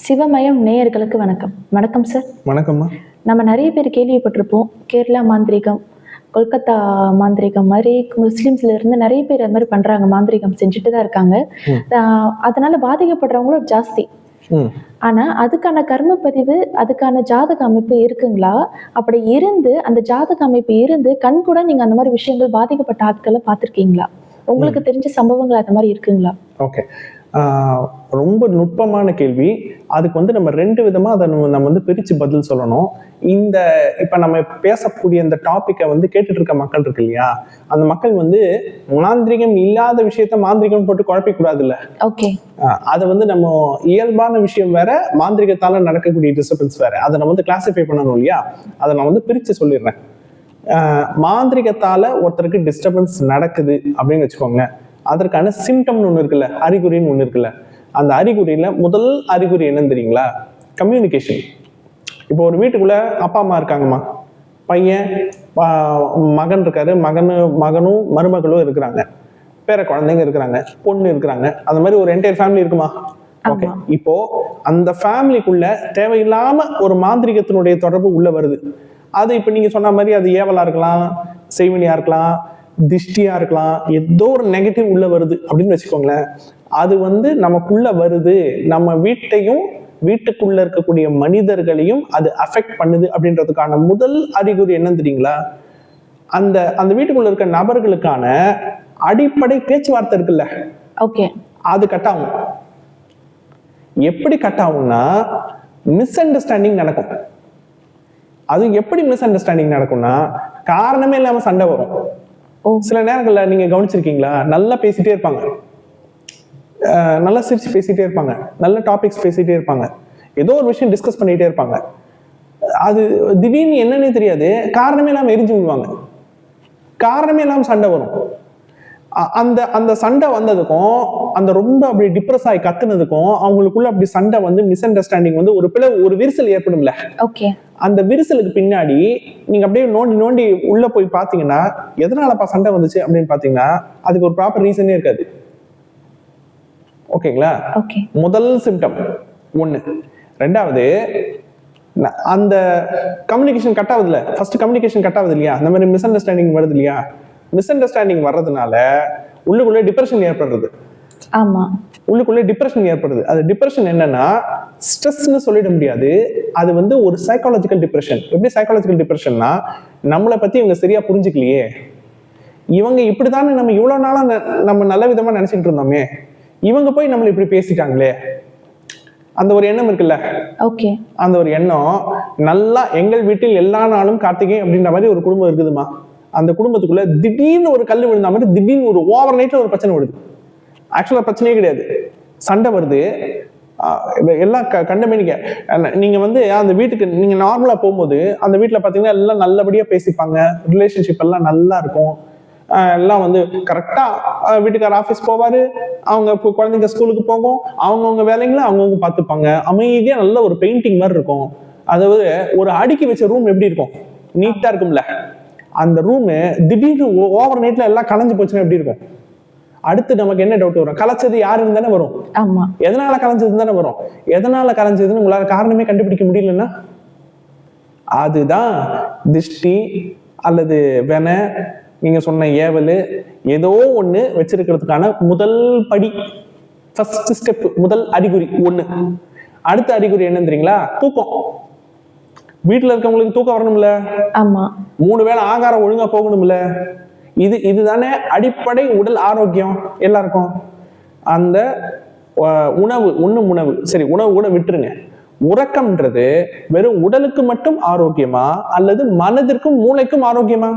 சிவமயம் நேயர்களுக்கு வணக்கம். வணக்கம் சார் வணக்கம்மா. நம்ம நிறைய பேர் கேள்விப்பட்டிருப்போம். கேரளா மாந்திரிகம் கொல்கத்தா மாந்திரிகம் மாதிரி முஸ்லீம்ஸ்ல இருந்து நிறைய பேர் அது மாதிரி பண்றாங்க மாந்திரிகம் செஞ்சுட்டு தான் இருக்காங்க. அதனால பாதிக்கப்படுறவங்களும் ஜாஸ்தி. ஆனா அதுக்கான கர்ம பதிவு அதுக்கான ஜாதக அமைப்பு இருக்குங்களா? அப்படி இருந்து அந்த ஜாதக அமைப்பு இருந்து கண் கூட நீங்க அந்த மாதிரி விஷயங்கள் பாதிக்கப்பட்ட ஆட்களை பார்த்திருக்கீங்களா? உங்களுக்கு தெரிஞ்ச சம்பவங்கள் அந்த மாதிரி இருக்குங்களா? ஓகே. ரொம்ப நுட்பமான கேள்வி. அதுக்கு வந்து நம்ம ரெண்டு விதமாக அதை நம்ம நம்ம வந்து பிரித்து பதில் சொல்லணும். இந்த இப்போ நம்ம பேசக்கூடிய இந்த டாப்பிக்கை வந்து கேட்டுட்டு இருக்க மக்கள் இருக்கு இல்லையா? அந்த மக்கள் வந்து மாந்திரிகம் இல்லாத விஷயத்த மாந்திரிகம் போட்டு குழப்பிக்கூடாதுல்ல? ஓகே. அதை வந்து நம்ம இயல்பான விஷயம் வேற மாந்திரிகத்தால நடக்கக்கூடிய டிஸ்டர்பன்ஸ் வேற. அதை நம்ம வந்து கிளாசிஃபை பண்ணணும் இல்லையா? அதை நான் வந்து பிரித்து சொல்லிடுறேன். மாந்திரிகத்தால ஒருத்தருக்கு டிஸ்டர்பன்ஸ் நடக்குது அப்படின்னு வச்சுக்கோங்களேன் அதற்கான சிம்டம்னு ஒன்று இருக்குல்ல அறிகுறின்னு ஒன்று இருக்குல்ல. அந்த அறிகுறியில முதல் அறிகுறி என்னன்னு தெரியுங்களா? கம்யூனிகேஷன் இப்போ ஒரு வீட்டுக்குள்ள அப்பா அம்மா இருக்காங்கம்மா. பையன் மகன் இருக்காரு. மகனு மகனும் மருமகளும் இருக்கிறாங்க. பேர குழந்தைங்க இருக்கிறாங்க. பொண்ணு இருக்கிறாங்க. அந்த மாதிரி ஒரு என்டையர் ஃபேமிலி இருக்குமா? ஓகே. இப்போ அந்த ஃபேமிலிக்குள்ள தேவையில்லாம ஒரு மாந்திரிகத்தினுடைய தொடர்பு உள்ள வருது. அது இப்போ நீங்க சொன்ன மாதிரி அது ஏவலா இருக்கலாம் செய்வினியா இருக்கலாம் திஷ்டியா இருக்கலாம் ஏதோ ஒரு நெகட்டிவ் உள்ள வருது அப்படின்னு வச்சுக்கோங்களேன். அது வந்து நமக்குள்ள வருது. நம்ம வீட்டையும் வீட்டுக்குள்ள இருக்கக்கூடிய மனிதர்களையும் அது அஃபெக்ட் பண்ணுது அப்படின்றதுக்கான முதல் அறிகுறி என்னன்னு தெரியுங்களா? அந்த அந்த வீட்டுக்குள்ள இருக்க நபர்களுக்கான அடிப்படை பேச்சுவார்த்தை இருக்குல்ல. ஓகே. அது கட் ஆகும். எப்படி கட் ஆகும்னா மிஸ் அண்டர்ஸ்டாண்டிங் நடக்கும். அது எப்படி மிஸ் அண்டர்ஸ்டாண்டிங் நடக்கும்னா காரணமே இல்லாம சண்டை வரும். சில நேரங்களில் நீங்கள் கவனிச்சிருக்கீங்களா? நல்லா பேசிட்டே இருப்பாங்க. நல்லா சிரிச்சு பேசிட்டே இருப்பாங்க. நல்ல டாபிக்ஸ் பேசிட்டே இருப்பாங்க. ஏதோ ஒரு விஷயம் டிஸ்கஸ் பண்ணிட்டே இருப்பாங்க. அது திடீர்னு என்னன்னே தெரியாது. காரணமே இல்லாமல் எரிஞ்சு விடுவாங்க காரணமே இல்லாமல் சண்டை வரும். அந்த அந்த சண்டை வந்ததுக்கும் அந்த ரொம்ப அப்படி டிப்ரெஸ் ஆகி கத்துனதுக்கும் அவங்களுக்குள்ள அப்படி சண்டை வந்து மிஸ் அண்டர்ஸ்டாண்டிங் வந்து ஒரு பிளவு ஒரு விரிசல் ஏற்படும்ல. ஓகே அந்த விரிசலுக்கு பின்னாடி நீங்க அப்படியே நோண்டி நோண்டி உள்ள போய் பாத்தீங்கன்னா எதனாலப்பா சண்டை வந்துச்சு? அப்படின்னு பாத்தீங்கன்னா அதுக்கு ஒரு ப்ராப்பர் ரீசனே இருக்காது. ஓகேங்களா ஓகே முதல் சிம்டம் ஒண்ணு. ரெண்டாவது அந்த கம்யூனிகேஷன் கட் ஆகுதுல ஃபர்ஸ்ட் கம்யூனிகேஷன் கட் ஆகுது இல்லையா? அந்த மாதிரி மிஸ் அண்டர்ஸ்டாண்டிங் வருது இல்லையா? மிஸ் அண்டர்ஸ்டாண்டிங் வர்றதுனால உள்ளுக்குள்ள டிப்ரெஷன் ஏற்படுறது. ஆமா. உள்ளுக்குள்ள டிப்ரெஷன் ஏற்படுது. அது டிப்ரெஷன் என்னன்னா ஸ்ட்ரெஸ்னு சொல்லிட முடியாது. அது வந்து ஒரு சைக்காலஜிக்கல் டிப்ரெஷன் எப்படி சைக்காலஜிக்கல் டிப்ரெஷன்னா நம்மளை பத்தி இவங்க சரியா புரிஞ்சுக்கலையே. இவங்க இப்படித்தானே நம்ம இவ்வளவு நாளா ந- நம்ம நல்ல விதமா நினைச்சிட்டு இருந்தோமே. இவங்க போய் நம்மளை இப்படி பேசிட்டாங்களே. அந்த ஒரு எண்ணம் இருக்குல்ல? ஓகே. அந்த ஒரு எண்ணம் நல்லா எங்கள் வீட்டில் எல்லா நாளும் கார்த்திகை அப்படின்ற மாதிரி ஒரு குடும்பம் இருக்குதுமா? அந்த குடும்பத்துக்குள்ள திடீர்னு ஒரு கல் விழுந்தா மட்டும் திடீர்னு ஒரு ஓவர் நைட்ல ஒரு பிரச்சனை வருது ஆக்சுவலா பிரச்சனையே கிடையாது. சண்டை வருது. எல்லாம் க கண்டமேனிக்க நீங்க வந்து அந்த வீட்டுக்கு நீங்க நார்மலா போகும்போது அந்த வீட்டுல பாத்தீங்கன்னா எல்லாம் நல்லபடியா பேசிப்பாங்க. ரிலேஷன்ஷிப் எல்லாம் நல்லா இருக்கும். எல்லாம் வந்து கரெக்டா வீட்டுக்கார ஆஃபீஸ் போவாரு. அவங்க குழந்தைங்க ஸ்கூலுக்கு போகும். அவங்கவுங்க வேலைங்களை அவங்கவுங்க பார்த்துப்பாங்க அமைதியா நல்ல ஒரு பெயிண்டிங் மாதிரி இருக்கும். அதாவது ஒரு அடுக்கி வச்ச ரூம் எப்படி இருக்கும்? நீட்டா இருக்கும்ல. அந்த ரூமு திடீர்னு ஓவர் நைட்ல எல்லாம் கலைஞ்சு போச்சுன்னா எப்படி இருக்கும்? அடுத்து நமக்கு என்ன டவுட் வரும்? கலைச்சது யாருன்னு தானே வரும்? ஆமா. எதனால கலைஞ்சதுன்னு தானே வரும்? எதனால கலைஞ்சதுன்னு உங்களால காரணமே கண்டுபிடிக்க முடியலன்னா? அதுதான் திஷ்டி அல்லது வென நீங்க சொன்ன ஏவல் ஏதோ ஒண்ணு வச்சிருக்கிறதுக்கான முதல் படி. ஃபர்ஸ்ட் ஸ்டெப் முதல் அறிகுறி ஒண்ணு. அடுத்த அறிகுறி என்ன தெரியுங்களா? தூக்கம். வீட்டுல இருக்கவங்களுக்கு தூக்கம் வரணும்ல? ஆமா. மூணு வேளை ஆகாரம் ஒழுங்கா போகணும்ல? இது இதுதானே அடிப்படை உடல் ஆரோக்கியம் எல்லாருக்கும். அந்த உணவு உண்ணும் உணவு சரி உணவு கூட விட்டுருங்க. உறக்கம்ன்றது வெறும் உடலுக்கு மட்டும் ஆரோக்கியமா அல்லது மனதிற்கும் மூளைக்கும் ஆரோக்கியமா?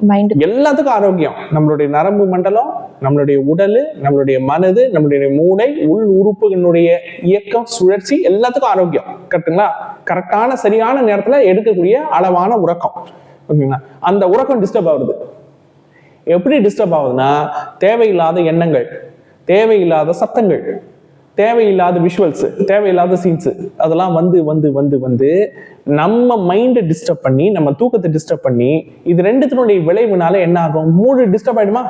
மைண்ட் எல்லாத்துக்கும் ஆரோக்கியம். நம்மளுடைய நரம்பு மண்டலம் நம்மளுடைய உடல் நம்மளுடைய மனது நம்மளுடைய மூளை உள் உறுப்புகளுடைய இயக்கம் சுழற்சி எல்லாத்துக்கும் ஆரோக்கியம். கரெக்ட்டுங்களா? கரெக்டான சரியான நேரத்துல எடுக்கக்கூடிய அளவான உறக்கம். ஓகேங்களா? அந்த உறக்கம் டிஸ்டர்ப் ஆகுது. எப்படி டிஸ்டர்ப் ஆகுதுன்னா தேவையில்லாத எண்ணங்கள் தேவையில்லாத சத்தங்கள் தேவையில்லாத விஷுவல்ஸ் தேவையில்லாத சீன்ஸ் அதெல்லாம் வந்து வந்து வந்து வந்து நம்ம மைண்டை டிஸ்டர்ப் பண்ணி நம்ம தூக்கத்தை டிஸ்டர்ப் பண்ணி இது ரெண்டுத்தினுடைய விளைவுனால என்ன ஆகும்? மூடு டிஸ்டர்ப் ஆயிடுமா?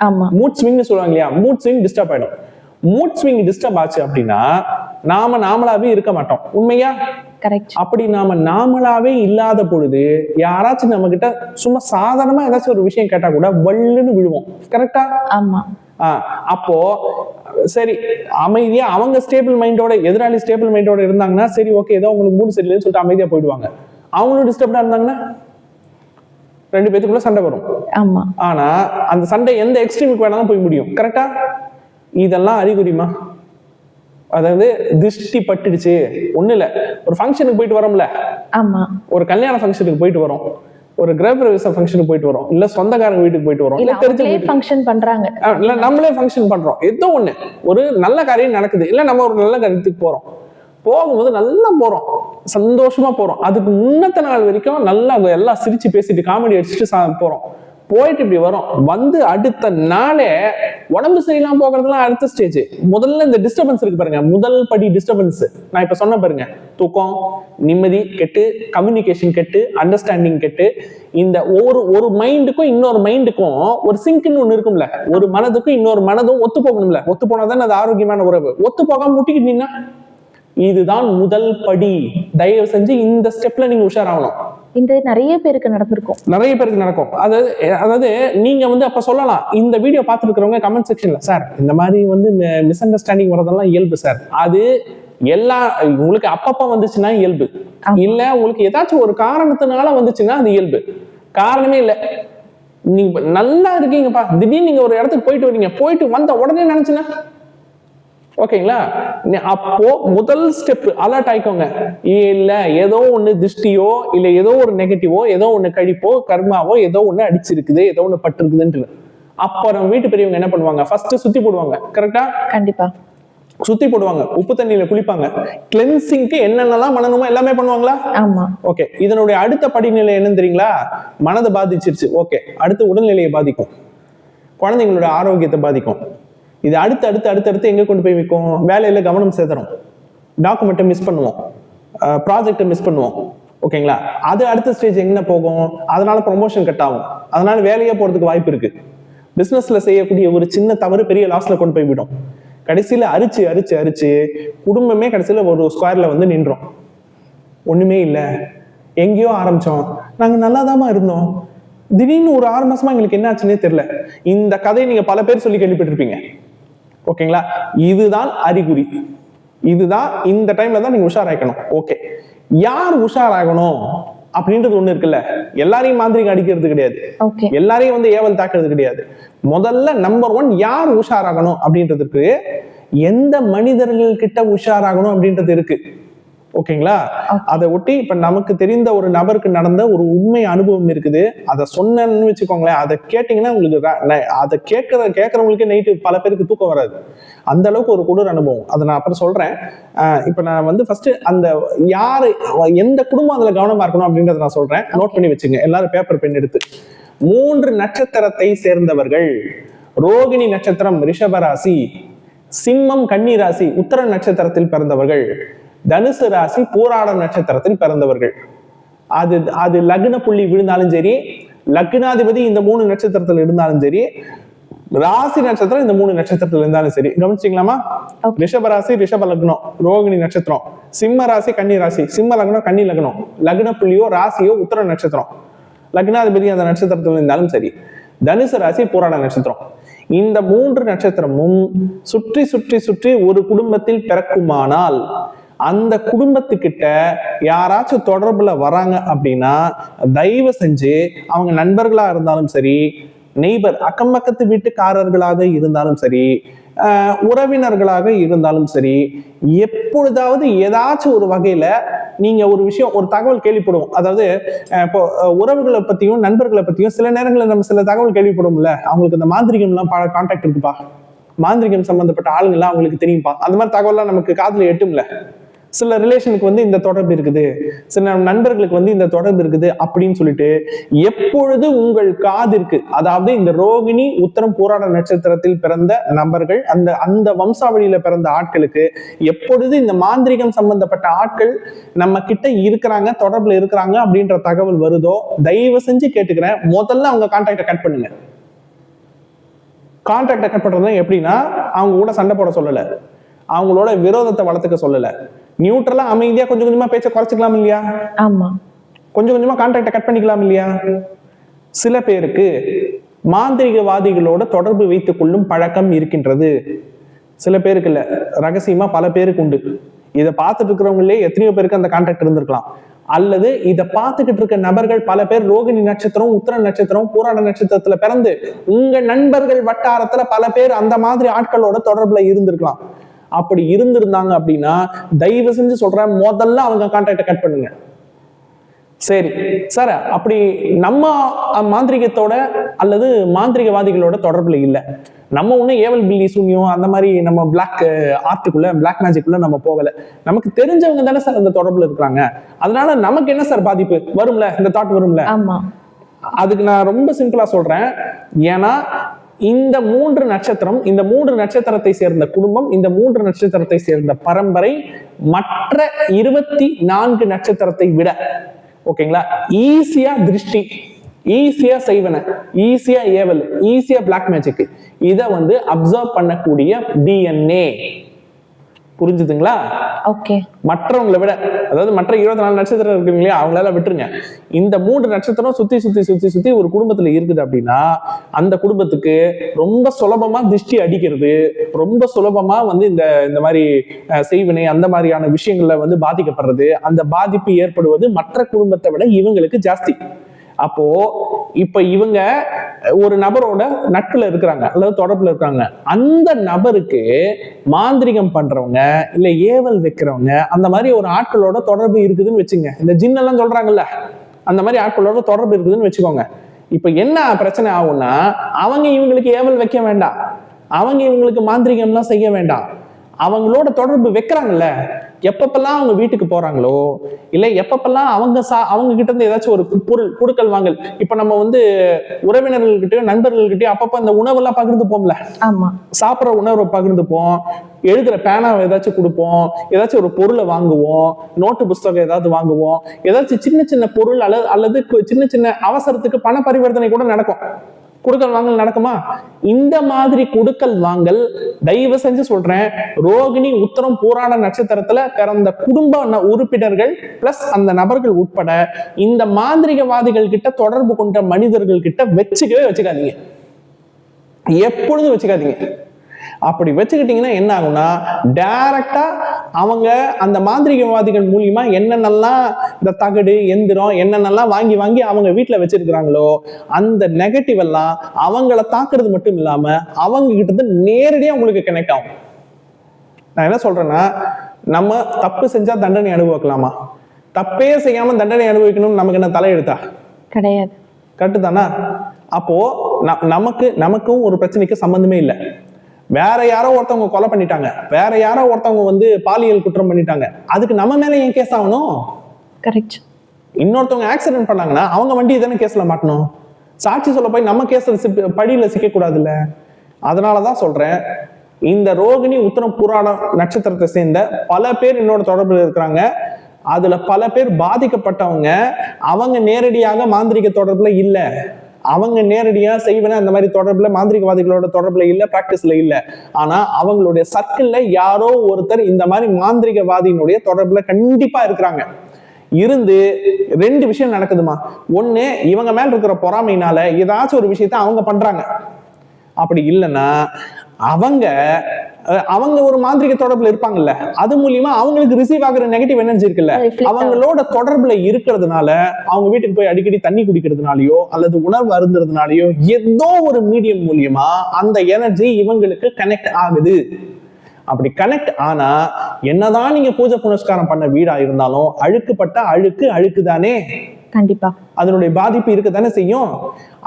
ஆமா. மூட் ஸ்விங்னு சொல்லுவாங்க இல்லையா? மூட் ஸ்விங் டிஸ்டர்ப் ஆயிடும். மூட் ஸ்விங் டிஸ்டர்ப் ஆச்சு அப்படின்னா நாம நாமளாவே இருக்க மாட்டோம். உண்மையா? கரெக்ட் அப்படி நாம நாமளாவே இல்லாத பொழுது யாராச்சும் நம்ம கிட்ட சும்மா சாதாரணமா ஏதாச்சும் ஒரு விஷயம் கேட்டா கூட வள்ளுன்னு விழுவோம். கரெக்டா ஆமா. அப்போ சரி அமைதியா அவங்க ஸ்டேபிள் மைண்டோட எதிராளி ஸ்டேபிள் மைண்டோட இருந்தாங்கன்னா சரி ஓகே ஏதோ உங்களுக்கு மூடு சரியில்லைன்னு சொல்லிட்டு அமைதியா போயிடுவாங்க. அவங்களும் டிஸ்டர்ப்டா இருந்தாங்கன்னா ரெண்டு பேத்துக்குள்ள சண்டை வரும். ஆமா. ஆனா அந்த சண்டை எந்த எக்ஸ்ட்ரீமுக்கு வேணாலும் போய் முடியும். கரெக்டா இதெல்லாம் அறிகுறிமா? அதாவது திருஷ்டி பட்டுடுச்சு. ஒண்ணு இல்ல ஒரு ஃபங்க்ஷனுக்கு போயிட்டு வரோம்ல. ஆமா. ஒரு கல்யாண ஃபங்க்ஷனுக்கு போயிட்டு வரோம். ஒரு கிரகப்பிரவேச ஃபங்க்ஷனுக்கு போயிட்டு வரோம். இல்ல சொந்தக்காரங்க வீட்டுக்கு போயிட்டு வரோம். இல்ல தெரிஞ்ச ஃபங்க்ஷன் பண்றாங்க. இல்ல நம்மளே ஃபங்க்ஷன் பண்றோம். ஏதோ ஒண்ணு. ஒரு நல்ல காரியம் நடக்குது. இல்ல நம்ம ஒரு நல்ல காரியத்துக்கு போறோம். போகும்போது நல்லா போறோம். சந்தோஷமா போறோம். அதுக்கு முன்னத்த நாள் வரைக்கும் நல்லா எல்லாம் சிரிச்சு பேசிட்டு காமெடி அடிச்சுட்டு போறோம். போயிட்டு இப்படி வரும். வந்து அடுத்த நாளே உடம்பு சரியில்லாம போகிறதுலாம் அடுத்த ஸ்டேஜ் முதல்ல இந்த டிஸ்டர்பன்ஸ் இருக்கு பாருங்க. முதல் படி டிஸ்டர்பன்ஸ் நான் இப்ப சொன்ன பாருங்க. தூக்கம் நிம்மதி கெட்டு கம்யூனிகேஷன் கெட்டு அண்டர்ஸ்டாண்டிங் கெட்டு இந்த ஒரு ஒரு மைண்டுக்கும் இன்னொரு மைண்டுக்கும் ஒரு சிங்க்னு ஒண்ணு இருக்கும்ல. ஒரு மனதுக்கும் இன்னொரு மனதும் ஒத்து போகணும்ல. ஒத்து போனாதான் அது ஆரோக்கியமான உறவு. ஒத்து போகாம முட்டிக்கிட்டீங்கன்னா இதுதான் முதல் படி. தயவு செஞ்சு இந்த ஸ்டெப்ல நீங்க உஷாராகணும். இந்த நிறைய பேருக்கு நடந்திருக்கும். நிறைய பேருக்கு நடக்கும். அதாவது அதாவது நீங்க வந்து அப்ப சொல்லலாம். இந்த வீடியோ பார்த்துட்டு இருக்கிறவங்க கமெண்ட் செக்ஷன்ல சார் இந்த மாதிரி வந்து மிஸ் அண்டர்ஸ்டாண்டிங் வரதெல்லாம் இயல்பு சார். அது எல்லா உங்களுக்கு அப்பப்ப வந்துச்சுன்னா இயல்பு. இல்ல உங்களுக்கு ஏதாச்சும் ஒரு காரணத்தினால வந்துச்சுன்னா அது இயல்பு. காரணமே இல்ல. நீங்க நல்லா இருக்கீங்கப்பா. திடீர்னு நீங்க ஒரு இடத்துக்கு போயிட்டு வரீங்க. போயிட்டு வந்த உடனே நினைச்சுன்னா ஓகேங்களா? அப்போ முதல் ஸ்டெப் அலர்ட் ஆயிக்கோங்க. இல்ல ஏதோ ஒண்ணு திருஷ்டியோ இல்ல ஏதோ ஒரு நெகட்டிவோ ஏதோ ஒண்ணு கழிப்போ கர்மாவோ ஏதோ ஒண்ணு அடிச்சிருக்குது ஏதோ ஒண்ணு பட்டிருக்குதுன்ட்டு அப்புறம் வீட்டு பெரியவங்க என்ன பண்ணுவாங்க? ஃபர்ஸ்ட் சுத்தி போடுவாங்க. கரெக்டா கண்டிப்பா. சுத்தி போடுவாங்க. உப்பு தண்ணியில குளிப்பாங்க. கிளென்சிங்க்கு என்னென்னலாம் பண்ணணுமோ எல்லாமே பண்ணுவாங்களா? ஆமா. ஓகே. இதனுடைய அடுத்த படிநிலை என்னன்னு தெரியுங்களா? மனதை பாதிச்சிருச்சு. ஓகே. அடுத்து உடல்நிலையை பாதிக்கும். குழந்தைங்களோட ஆரோக்கியத்தை பாதிக்கும். இது அடுத்து அடுத்து அடுத்து அடுத்து கொண்டு போய் வைக்கும்? வேலையில் கவனம் சேர்த்துறோம் டாக்குமெண்ட்டை மிஸ் பண்ணுவோம். ப்ராஜெக்டை மிஸ் பண்ணுவோம். ஓகேங்களா அது அடுத்த ஸ்டேஜ் எங்கே போகும்? அதனால ப்ரொமோஷன் கட் ஆகும். அதனால வேலையே போகிறதுக்கு வாய்ப்பு இருக்கு. பிஸ்னஸில் செய்யக்கூடிய ஒரு சின்ன தவறு பெரிய லாஸில் கொண்டு போய் விடும். அரிச்சு அரிச்சு அரிச்சு குடும்பமே கடைசியில் ஒரு ஸ்கொயரில் வந்து நின்றோம். ஒன்றுமே இல்லை. எங்கேயோ ஆரம்பித்தோம் நாங்கள் நல்லா நல்லாதாம்மா இருந்தோம். திடீர்னு ஒரு ஆறு மாசமா எங்களுக்கு என்ன ஆச்சுன்னே தெரியல. இந்த கதையை நீங்க பல பேர் சொல்லி கேள்விப்பட்டிருப்பீங்க. ஓகேங்களா? இதுதான் அறிகுறி. இதுதான் இந்த டைம்ல தான் நீங்க உஷாராக்கணும் ஓகே. யார் உஷாராகணும்? அப்படின்றது ஒண்ணு இருக்குல்ல. எல்லாரையும் மாந்திரிகம் அடிக்கிறது கிடையாது. எல்லாரையும் வந்து ஏவல் தாக்குறது கிடையாது. முதல்ல நம்பர் ஒன் யார் உஷாராகணும் அப்படின்றதுக்கு எந்த மனிதர்கள் கிட்ட உஷாராகணும் அப்படின்றது இருக்கு. ஓகேங்களா? அதை ஒட்டி இப்ப நமக்கு தெரிந்த ஒரு நபருக்கு நடந்த ஒரு உண்மை அனுபவம் இருக்குது. அதை சொன்னேன்னு வச்சுக்கோங்களேன். அதை கேட்டீங்கன்னா உங்களுக்கு அதை கேட்கற கேட்கறவங்களுக்கு நைட்டு பல பேருக்கு தூக்கம் வராது. அந்த அளவுக்கு ஒரு கொடூர அனுபவம். அதை நான் அப்புறம் சொல்றேன். இப்ப நான் வந்து ஃபர்ஸ்ட் அந்த யாரு எந்த குடும்பம் அதுல கவனமா இருக்கணும் அப்படின்றத நான் சொல்றேன். நோட் பண்ணி வச்சுங்க. எல்லாரும் பேப்பர் பென் எடுத்து. மூன்று நட்சத்திரத்தை சேர்ந்தவர்கள். ரோகிணி நட்சத்திரம் ரிஷபராசி சிம்மம் கன்னி ராசி. உத்தர நட்சத்திரத்தில் பிறந்தவர்கள். தனுசு ராசி பூராடம் நட்சத்திரத்தில் பிறந்தவர்கள். அது அது லக்ன புள்ளி விழுந்தாலும் சரி லக்னாதிபதி இந்த மூணு நட்சத்திரத்தில் இருந்தாலும் சரி ராசி நட்சத்திரம் இந்த மூணு நட்சத்திரத்தில் இருந்தாலும் சரி. கவனிச்சிங்களாமா. ரிஷப ராசி ரிஷப லக்னம் ரோகிணி நட்சத்திரம் சிம்ம ராசி கன்னி ராசி சிம்ம லக்னம் கன்னி லக்னம் லக்ன புள்ளியோ ராசியோ உத்தர நட்சத்திரம். லக்னாதிபதி அந்த நட்சத்திரத்தில் இருந்தாலும் சரி. தனுசு ராசி போராட நட்சத்திரம். இந்த மூன்று நட்சத்திரமும் சுற்றி சுற்றி சுற்றி ஒரு குடும்பத்தில் பிறக்குமானால் அந்த குடும்பத்துக்கிட்ட யாராச்சும் தொடர்புல வராங்க அப்படின்னா தயவு செஞ்சு அவங்க நண்பர்களா இருந்தாலும் சரி நெய்பர் அக்கம் பக்கத்து வீட்டுக்காரர்களாக இருந்தாலும் சரி உறவினர்களாக இருந்தாலும் சரி எப்பொழுதாவது ஏதாச்சும் ஒரு வகையில நீங்க ஒரு விஷயம் ஒரு தகவல் கேள்விப்படுவோம் அதாவது இப்போ உறவுகளை பத்தியும் நண்பர்களை பத்தியும் சில நேரங்களில் நம்ம சில தகவல் கேள்விப்படுவோம்ல. அவங்களுக்கு இந்த மாந்திரிகம் எல்லாம் கான்டாக்ட் இருக்குப்பா. மாந்திரிகம் சம்பந்தப்பட்ட ஆளுங்கள்லாம் அவங்களுக்கு தெரியும்பா. அந்த மாதிரி தகவல்லாம் நமக்கு காதில் எட்டும்ல. சில ரிலேஷனுக்கு வந்து இந்த தொடர்பு இருக்குது. சில நண்பர்களுக்கு வந்து இந்த தொடர்பு இருக்குது அப்படின்னு சொல்லிட்டு எப்பொழுது உங்கள் காதிற்கு அதாவது இந்த ரோகிணி உத்தரம் போராட நட்சத்திரத்தில் பிறந்த நபர்கள் அந்த அந்த வம்சாவளியில பிறந்த ஆட்களுக்கு எப்பொழுது இந்த மாந்திரிகம் சம்பந்தப்பட்ட ஆட்கள் நம்ம கிட்ட இருக்கிறாங்க தொடர்புல இருக்கிறாங்க அப்படின்ற தகவல் வருதோ தயவு செஞ்சு கேட்டுக்கிறேன். முதல்ல அவங்க கான்டாக்டை கட் பண்ணுங்க. கான்டாக்டை கட் பண்றது எப்படின்னா அவங்க கூட சண்டை போட சொல்லல. அவங்களோட விரோதத்தை வளர்த்துக்க சொல்லல. நியூட்ரலா அமைதியா கொஞ்சம் கொஞ்சமா பேச்ச குறைச்சிக்கலாம் இல்லையா? ஆமா. கொஞ்சம் கொஞ்சமா கான்டாக்டை கட் பண்ணிக்கலாம் இல்லையா? சில பேருக்கு மாந்திரிகவாதிகளோட தொடர்பு வைத்துக் கொள்ளும் பழக்கம் இருக்கின்றது. சில பேருக்கு இல்ல. ரகசியமா பல பேருக்கு உண்டு. இதை பார்த்துட்டு இருக்கிறவங்களே எத்தனையோ பேருக்கு அந்த கான்டாக்ட் இருந்திருக்கலாம். அல்லது இதை பார்த்துக்கிட்டு இருக்க நபர்கள் பல பேர் ரோகிணி நட்சத்திரம் உத்திர நட்சத்திரம் பூராட நட்சத்திரத்துல பிறந்து உங்க நண்பர்கள் வட்டாரத்துல பல பேர் அந்த மாதிரி ஆட்களோட தொடர்புல இருந்திருக்கலாம். அப்படி இருந்திருந்தாங்க அப்படின்னா தயவு செஞ்சு சொல்றேன் முதல்ல அவங்க கான்டாக்டை கட் பண்ணுங்க. சரி சார் அப்படி நம்ம மாந்திரிகத்தோட அல்லது மாந்திரிகவாதிகளோட தொடர்புல இல்ல. நம்ம ஒன்றும் ஏவல் பில்லி சூன்யம் அந்த மாதிரி நம்ம பிளாக் ஆர்ட்டுக்குள்ள பிளாக் மேஜிக்குள்ள நம்ம போகல. நமக்கு தெரிஞ்சவங்க தானே சார் அந்த தொடர்புல இருக்கிறாங்க. அதனால நமக்கு என்ன சார் பாதிப்பு? வரும்ல இந்த தாட் வரும்ல? அதுக்கு நான் ரொம்ப சிம்பிளா சொல்றேன். ஏன்னா இந்த மூன்று நட்சத்திரம் இந்த மூன்று நட்சத்திரத்தை சேர்ந்த குடும்பம் இந்த மூன்று நட்சத்திரத்தை சேர்ந்த பரம்பரை மற்ற இருபத்தி நான்கு நட்சத்திரத்தை விட ஓகேங்களா ஈஸியா திருஷ்டி ஈஸியா செய்வன ஈஸியா ஏவல் ஈஸியா பிளாக் மேஜிக் இதை வந்து அப்சர்வ் பண்ணக்கூடிய டிஎன்ஏ புரிஞ்சுதுங்களா? ஓகே. மற்றவங்களை விட அதாவது மற்ற இருபத்தி நாலு நட்சத்திரம் இருக்குங்க இல்லையா அவங்களால விட்டுருங்க. இந்த மூன்று நட்சத்திரம் சுத்தி சுத்தி சுத்தி சுத்தி ஒரு குடும்பத்துல இருக்குது அப்படின்னா அந்த குடும்பத்துக்கு ரொம்ப சுலபமா திருஷ்டி அடிக்கிறது ரொம்ப சுலபமா வந்து இந்த இந்த மாதிரி செய்வினை அந்த மாதிரியான விஷயங்கள்ல வந்து பாதிக்கப்படுறது அந்த பாதிப்பு ஏற்படுவது மற்ற குடும்பத்தை விட இவங்களுக்கு ஜாஸ்தி. அப்போ இப்ப இவங்க ஒரு நபரோட நட்புல இருக்கிறாங்க அல்லது தொடர்புல இருக்காங்க அந்த நபருக்கு மாந்திரிகம் பண்றவங்க இல்ல ஏவல் வைக்கிறவங்க அந்த மாதிரி ஒரு ஆட்களோட தொடர்பு இருக்குதுன்னு வச்சுங்க. இந்த ஜின் எல்லாம் சொல்றாங்கல்ல அந்த மாதிரி ஆட்களோட தொடர்பு இருக்குதுன்னு வச்சுக்கோங்க. இப்ப என்ன பிரச்சனை ஆகும்னா அவங்க இவங்களுக்கு ஏவல் வைக்க வேண்டாம். அவங்க இவங்களுக்கு மாந்திரிகம்லாம் செய்ய வேண்டாம். அவங்களோட தொடர்பு வைக்கிறாங்கல்ல எப்பப்பெல்லாம் அவங்க வீட்டுக்கு போறாங்களோ இல்ல எப்பப்பெல்லாம் அவங்க சா அவங்க கிட்ட இருந்து ஏதாச்சும் ஒரு பொருள் குடுக்கல் வாங்கல் இப்ப நம்ம வந்து உறவினர்கள்கிட்டயோ நண்பர்கள்கிட்டயோ அப்பப்ப இந்த உணவெல்லாம் பகிர்ந்து போம்ல ஆமா. சாப்பிட்ற உணவை பகிர்ந்துப்போம் எழுதுற பேனாவை ஏதாச்சும் கொடுப்போம் ஏதாச்சும் ஒரு பொருளை வாங்குவோம் நோட்டு புஸ்தகம் ஏதாவது வாங்குவோம் ஏதாச்சும் சின்ன சின்ன பொருள் அல்லது அல்லது சின்ன சின்ன அவசரத்துக்கு பண பரிவர்த்தனை கூட நடக்கும். குடுக்கல் வாங்கல் நடக்குமா? இந்த மாதிரி குடுக்கல் வாங்கல் தயவு செஞ்சு சொல்றேன் ரோகிணி உத்தரம் பூராட நட்சத்திரத்துல பிறந்த குடும்ப ந- உறுப்பினர்கள் பிளஸ் அந்த நபர்கள் உட்பட இந்த மாந்திரிகவாதிகள் கிட்ட தொடர்பு கொண்ட மனிதர்கள் கிட்ட வச்சுக்கவே வச்சுக்காதீங்க. எப்பொழுதும் வச்சுக்காதீங்க. அப்படி வச்சுக்கிட்டீங்கன்னா என்ன ஆகும்னா டைரக்டா அவங்க அந்த மாந்திரிகவாதிகள் மூலியமா என்னென்னலாம் இந்த தகடு எந்திரம் என்னென்னலாம் வாங்கி வாங்கி அவங்க வீட்டுல வச்சிருக்கிறாங்களோ அந்த நெகட்டிவ் எல்லாம் அவங்கள தாக்குறது மட்டும் இல்லாம அவங்க கிட்ட இருந்து நேரடியா உங்களுக்கு கனெக்ட் ஆகும். நான் என்ன சொல்றேன்னா நம்ம தப்பு செஞ்சா தண்டனை அனுபவிக்கலாமா? தப்பே செய்யாம தண்டனை அனுபவிக்கணும்னு நமக்கு என்ன தலையெழுத்தா? கிடையாது. கரெக்டு தானா அப்போ நமக்கு நமக்கும் ஒரு பிரச்சனைக்கு சம்பந்தமே இல்லை. வேற யாரோ ஒருத்தவங்க கொலை பண்ணிட்டாங்க. வேற யாரோ ஒருத்தவங்க வந்து பாலியல் குற்றம் பண்ணிட்டாங்க. அதுக்கு நம்ம மேல ஏன் கேஸ் ஆகணும்? கரெக்ட் இன்னொருத்தவங்க ஆக்சிடென்ட் பண்ணாங்கன்னா அவங்க வண்டி தானே கேஸ்ல மாட்டணும்? சாட்சி சொல்ல போய் நம்ம கேஸ்ல சிப்ப- படியில சிக்க கூடாதுல்ல அதனாலதான் சொல்றேன். இந்த ரோகிணி உத்தரம் புராணம் நட்சத்திரத்தை சேர்ந்த பல பேர் என்னோட தொடர்புல இருக்கிறாங்க. அதுல பல பேர் பாதிக்கப்பட்டவங்க. அவங்க நேரடியாக மாந்திரிக தொடர்புல இல்ல. அவங்க நேரடியா செய்வன அந்த மாதிரி தொடர்புல மாந்திரிகவாதிகளோட தொடர்புல இல்ல பிராக்டிஸ்ல இல்ல. ஆனா அவங்களுடைய சர்க்கிள்ல யாரோ ஒருத்தர் இந்த மாதிரி மாந்திரிகவாதியினுடைய தொடர்புல கண்டிப்பா இருக்கிறாங்க. இருந்து ரெண்டு விஷயம் நடக்குதுமா. ஒண்ணு இவங்க மேல இருக்கிற பொறாமைனால ஏதாச்சும் ஒரு விஷயத்த அவங்க பண்றாங்க. அப்படி இல்லைன்னா அவங்க அவங்க ஒரு மாந்திரிக தொடர்புல இருப்பாங்கல்ல அது மூலியமா அவங்களுக்கு ரிசீவ் ஆகுற நெகட்டிவ் எனர்ஜி இருக்குல்ல. அவங்களோட தொடர்புல இருக்கிறதுனால அவங்க வீட்டுக்கு போய் அடிக்கடி தண்ணி குடிக்கிறதுனாலயோ அல்லது உணவு அருந்துறதுனாலயோ ஏதோ ஒரு மீடியம் மூலியமா அந்த எனர்ஜி இவங்களுக்கு கனெக்ட் ஆகுது. அப்படி கனெக்ட் ஆனா என்னதான் நீங்க பூஜை புனஸ்காரம் பண்ண வீடா இருந்தாலும் அழுக்குப்பட்ட அழுக்கு அழுக்கு தானே கண்டிப்பா. அதனுடைய பாதிப்பு இருக்கத்தானே செய்யும்?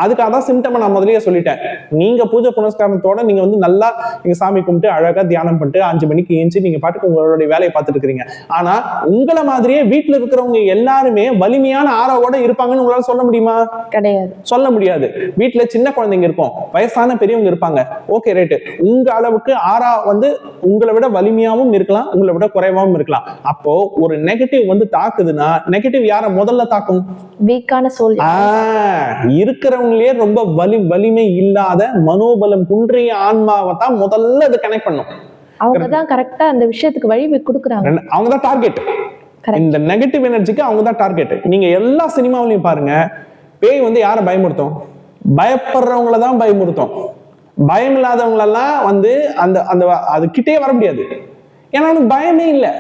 அதுக்காக தான் சிம்டம் நான் முதல்லயே சொல்லிட்டேன். நீங்க பூஜை புனஸ்காரத்தோட நீங்க வந்து நல்லா நீங்க சாமி கும்பிட்டு அழகா தியானம் பண்ணிட்டு அஞ்சு மணிக்கு ஏஞ்சி நீங்க பாட்டுக்கு உங்களுடைய வேலையை பார்த்துட்டு இருக்கிறீங்க. ஆனா உங்களை மாதிரியே வீட்டுல இருக்கிறவங்க எல்லாருமே வலிமையான ஆறாவோட இருப்பாங்கன்னு உங்களால சொல்ல முடியுமா? கிடையாது. சொல்ல முடியாது. வீட்டுல சின்ன குழந்தைங்க இருக்கும் வயசான பெரியவங்க இருப்பாங்க. Okay right. உங்க அளவுக்கு ஆறா வந்து உங்களை விட வலிமையாவும் இருக்கலாம் உங்களை விட குறைவாவும் இருக்கலாம். அப்போ ஒரு நெகட்டிவ் வந்து தாக்குதுன்னா நெகட்டிவ் யாரை முதல்ல தாக்கும்? வீக்கான சோல் இருக்கிறவங்களே ரொம்ப வலி வலிமை இல்லாத மனோபலம் குன்றிய ஆன்மாவை தான் முதல்ல அது கனெக்ட் பண்ணும். அவங்க தான் கரெக்டா அந்த விஷயத்துக்கு வழி கொடுக்குறாங்க. அவங்க தான் டார்கெட். இந்த நெகட்டிவ் எனர்ஜிக்கு அவங்க தான் டார்கெட் நீங்க எல்லா சினிமாவிலையும் பாருங்க பேய் வந்து யாரை பயமுறுத்தும்? பயப்படுறவங்கள தான் பயமுறுத்தும். பயம் இல்லாதவங்களெல்லாம் வந்து அந்த அந்த அது கிட்டே வர முடியாது. ஏன்னா அவனுக்கு பயமே இல்லை.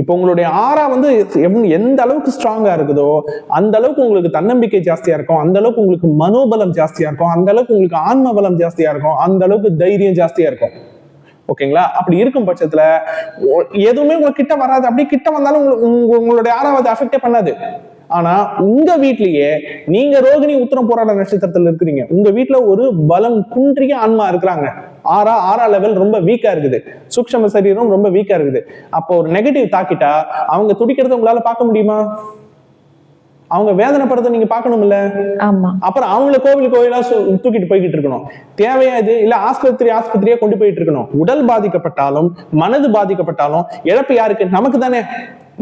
இப்போ உங்களுடைய ஆறா வந்து எந்த அளவுக்கு ஸ்ட்ராங்கா இருக்குதோ அந்த அளவுக்கு உங்களுக்கு தன்னம்பிக்கை ஜாஸ்தியா இருக்கும். அந்த அளவுக்கு உங்களுக்கு மனோபலம் ஜாஸ்தியா இருக்கும். அந்த அளவுக்கு உங்களுக்கு ஆன்ம பலம் ஜாஸ்தியா இருக்கும். அந்த அளவுக்கு தைரியம் ஜாஸ்தியா இருக்கும். ஓகேங்களா? அப்படி இருக்கும் பட்சத்துல எதுவுமே உங்களுக்கு கிட்ட வராது. அப்படியே கிட்ட வந்தாலும் உங்களுக்கு- உங்க உங்களுடைய ஆறாவது அஃபெக்டே பண்ணாது. ஆனா உங்க வீட்லயே நீங்க ரோகிணி உத்தரம் போராட நட்சத்திரத்துல இருக்கிறீங்க. உங்க வீட்ல ஒரு பலம் குன்றிய ஆன்மா இருக்கிறாங்க. ஆறா ஆறா லெவல் ரொம்ப வீக்கா இருக்குது. சூக்ஷ்ம சரீரம் ரொம்ப வீக்கா இருக்குது. அப்போ ஒரு நெகட்டிவ் தாக்கிட்டா அவங்க துடிக்கிறத உங்களால பார்க்க முடியுமா? அவங்க வேதனைப்படுறத நீங்க பார்க்கணும்ல? ஆமா. அப்புறம் அவங்கள கோவில் கோயிலா தூக்கிட்டு போய்கிட்டு இருக்கணும். தேவையா இது? இல்ல ஆஸ்பத்திரி ஆஸ்பத்திரியா கொண்டு போயிட்டு இருக்கணும். உடல் பாதிக்கப்பட்டாலும் மனது பாதிக்கப்பட்டாலும் இழப்பு யாருக்கு? நமக்கு தானே.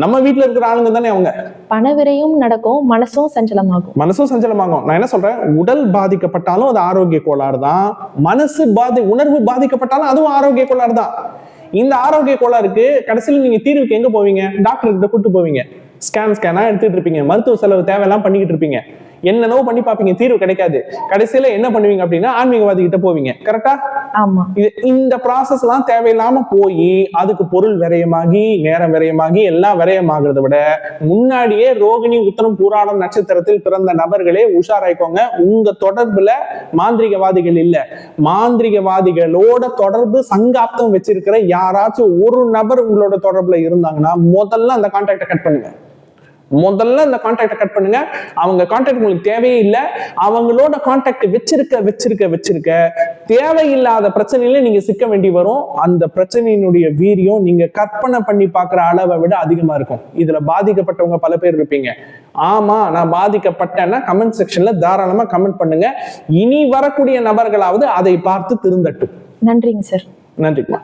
நம்ம வீட்ல இருக்கிற ஆளுங்க தானே அவங்க? பணவிரையும் நடக்கும் மனசும் சஞ்சலமாகும். மனசும் சஞ்சலமாகும். நான் என்ன சொல்றேன்? உடல் பாதிக்கப்பட்டாலும் அது ஆரோக்கிய கோளாறு தான். மனசு பாதி உணர்வு பாதிக்கப்பட்டாலும் அதுவும் ஆரோக்கிய கோளாறு தான். இந்த ஆரோக்கிய கோளாறுக்கு கடைசியில் நீங்க தீர்வுக்கு எங்க போவீங்க? டாக்டர் கிட்ட கூட்டு போவீங்க ஸ்கேன் ஸ்கேனா எடுத்துட்டு இருப்பீங்க. மருத்துவ செலவு தேவையெல்லாம் பண்ணிக்கிட்டு இருப்பீங்க. என்னென்னவோ பண்ணி பார்ப்பீங்க தீர்வு கிடைக்காது. கடைசியில என்ன பண்ணுவீங்க அப்படின்னா ஆன்மீகவாதி கிட்ட போவீங்க கரெக்டா ஆமா. இது இந்த ப்ராசஸ் எல்லாம் தேவையில்லாம போய் அதுக்கு பொருள் விரயமாகி நேரம் விரயமாகி எல்லாம் விரயமாகிறத விட முன்னாடியே ரோகிணி உத்தரம் பூராடம் நட்சத்திரத்தில் பிறந்த நபர்களே உஷாராய்க்கோங்க. உங்க தொடர்புல மாந்திரிகவாதிகள் இல்ல. மாந்திரிகவாதிகளோட தொடர்பு சங்காப்தம் வச்சிருக்கிற யாராச்சும் ஒரு நபர் உங்களோட தொடர்புல இருந்தாங்கன்னா முதல்ல அந்த கான்டாக்டை கட் பண்ணுங்க. முதல்ல அந்த கான்டாக்டை கட் பண்ணுங்க. அவங்க கான்டாக்ட் உங்களுக்கு தேவையே இல்லை. அவங்களோட கான்டாக்ட் வச்சிருக்க வச்சிருக்க வச்சிருக்க தேவையில்லாத பிரச்சனையில நீங்க சிக்க வேண்டி வரும். அந்த பிரச்சனையினுடைய வீரியம் நீங்க கற்பனை பண்ணி பார்க்குற அளவை விட அதிகமா இருக்கும். இதுல பாதிக்கப்பட்டவங்க பல பேர் இருப்பீங்க. ஆமா நான் பாதிக்கப்பட்டேன்னா கமெண்ட் செக்ஷன்ல தாராளமா கமெண்ட் பண்ணுங்க. இனி வரக்கூடிய நபர்களாவது அதை பார்த்து திருந்தட்டும். நன்றிங்க சார் நன்றிமா